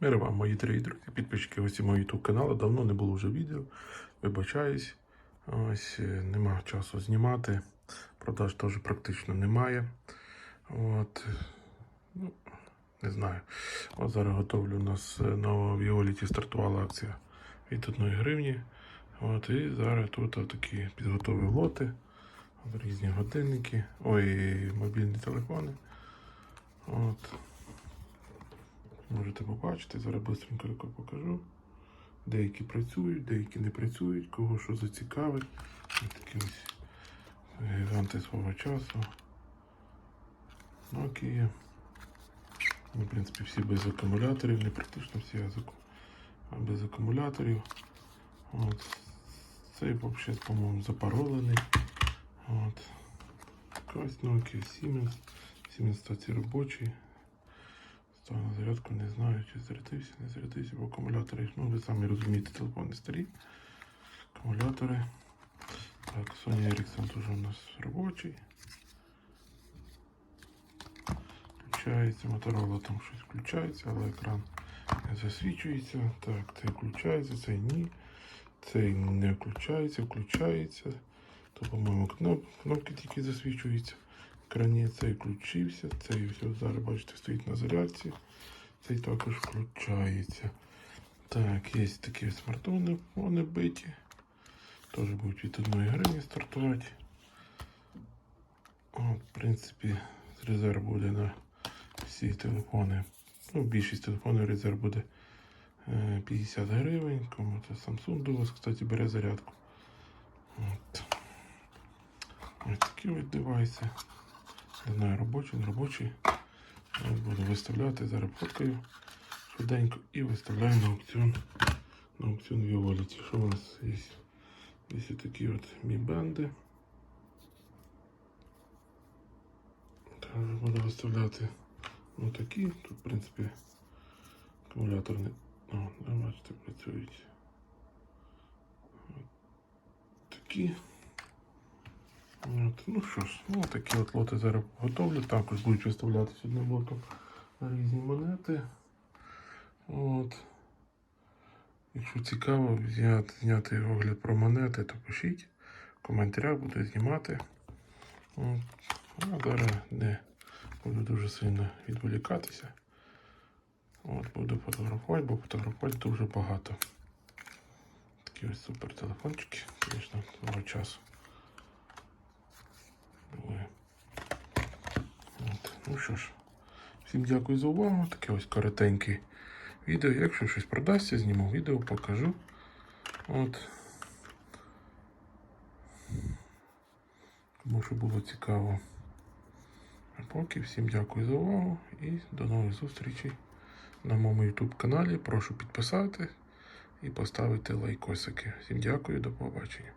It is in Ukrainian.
Мир вам, мої дорогі друзі, підписчики ось мого YouTube каналу. Давно не було вже відео. Вибачаюсь. Ось е, нема часу знімати. Продаж теж практично немає. От. Ну, не знаю. От зараз готовлю. У нас е, на Віоліті стартувала акція від 1 гривні. От, і зараз тут такі підготовив лоти. Різні годинники. Ой, мобільні телефони. От. Можете побачити, зараз швидко покажу. Деякі працюють, деякі не працюють, кого що зацікавить. Ось такі ось гіганти свого часу. Nokia. Ну, в принципі, всі без акумуляторів, не практично всі а без акумуляторів. От. Цей взагалі, по-моєму, запаролений. От. Якась Nokia Siemens. Siemens, кстати, робочий. Став на зарядку, не знаю, чи зарядився, не зарядився, бо акумулятори, ну ви самі розумієте, телефони старі. Акумулятори. Так, Sony Ericsson теж у нас робочий. Включається, Motorola там щось включається, але екран не засвічується. Так, цей включається, цей ні. Цей не включається, включається. То, по-моєму, кноп, кнопки тільки засвічуються. Екрані цей включився, цей все зараз, бачите, стоїть на зарядці. Цей також включається. Так, є такі смартфони вони биті. Теж будуть від 1 гривні стартувати. От, в принципі, резерв буде на всі телефони. Ну, більшість телефонів резерв буде е, 50 гривень. Кому-то Samsung до вас, кстати, бере зарядку. От. Ось такі ось девайси. Не знаю, робочий, не робочий. Я буду виставляти, зараз фоткаю швиденько і виставляю на аукціон. На аукціон Віоліті. Що у нас є? Є такі от мі бенди. Буду виставляти ну такі. Тут, в принципі, акумулятор не. О, бачите, працюють. Такі. От, ну що ж, ну такі от лоти зараз готовлю. Також будуть виставлятися одним лотом різні монети. От. Якщо цікаво зняти, огляд про монети, то пишіть. В коментарях буду знімати. От. А зараз не буду дуже сильно відволікатися. От, буду фотографувати, бо фотографувати дуже багато. Такі ось супер телефончики, звісно, того часу. Були. От. Ну що ж, всім дякую за увагу. Таке ось коротеньке відео. Якщо щось продасться, зніму відео, покажу. От. Тому що було цікаво. А поки всім дякую за увагу і до нових зустрічей на моєму YouTube каналі. Прошу підписати і поставити лайкосики. Всім дякую, до побачення.